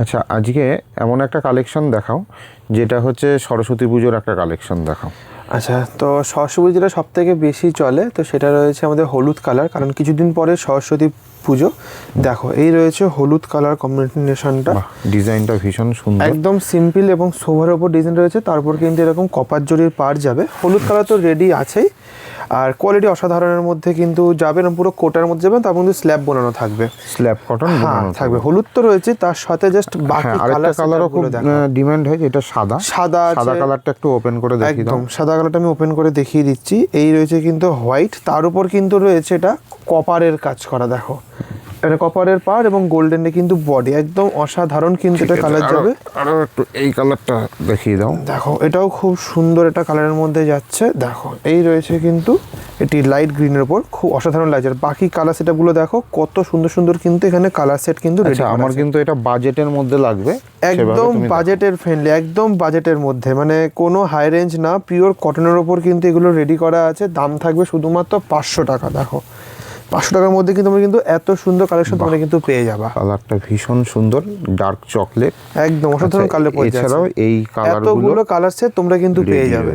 আচ্ছা আজকে এমন একটা কালেকশন দেখাও যেটা হচ্ছে সরস্বতী পুজোর একটা কালেকশন দেখাও। আচ্ছা তো সরস্বতী যেটা সব থেকে বেশি চলে তো সেটা রয়েছে আমাদের হলুদ কালার কারণ কিছুদিন পরে সরস্বতী পুজো। দেখো এই রয়েছে হলুদ কালার কম্বিনেশনটা ডিজাইনটা ভীষণ সুন্দর। একদম সিম্পল এবং সোভার ওপর ডিজাইন রয়েছে তারপর কিন্তু এরকম কপার জরির পার যাবে। হলুদ কালার তো রেডি আছেই। আর কোয়ালিটি অসাধারণের মধ্যে কিন্তু যাবেন পুরো কোটার মধ্যে যাবেন তার মধ্যে স্ল্যাব বোনানো থাকবে। স্ল্যাব কটন হ্যাঁ থাকবে। হলুদ তো রয়েছে তার সাথে জাস্ট বাকি হ্যাঁ আরেকটা কালার কালারও খুব ডিমান্ড হয় এটা সাদা। সাদা সাদা কালারটা একটু ওপেন করে দেখি একদম সাদা কালারটা আমি ওপেন করে দেখিয়ে দিচ্ছি। এই রয়েছে কিন্তু হোয়াইট তার উপর কিন্তু রয়েছে এটা কপারের কাজ করা দেখো। এটা কপারের পার এবং গোল্ডেনে কিন্তু বডি একদম অসাধারণ কিন্তু এটা কালার যাবে। আরও একটু এই কালারটা দেখিয়ে দাও। দেখো এটাও খুব সুন্দর এটা কালারের মধ্যে যাচ্ছে। দেখো এই রয়েছে কিন্তু এটি লাইট গ্রিনের উপর খুব অসাধারণ লাগছে আর বাকি কালার সেটগুলো দেখো কত সুন্দর সুন্দর কিন্তু এখানে কালার সেট কিন্তু রেডি আচ্ছা আমার কিন্তু এটা বাজেটের মধ্যে লাগবে। একদম বাজেটের ফ্রেন্ডলি একদম বাজেটের মধ্যে। মানে কোনো হাই রেঞ্জ না পিওর কটনের ওপর কিন্তু এগুলো রেডি করা আছে। দাম থাকবে শুধুমাত্র পাঁচশো টাকা দেখো। পাঁচশো টাকার মধ্যে কিন্তু তোমরা কিন্তু এত সুন্দর কালেকশন তোমরা কিন্তু পেয়ে যাবা। কালারটা ভীষণ সুন্দর ডার্ক চকলেট একদম অসাধারণ কালার পেয়ে আচ্ছা, এছাড়াও এই কালারগুলো এতগুলো কালার সেট তোমরা কিন্তু পেয়ে যাবে।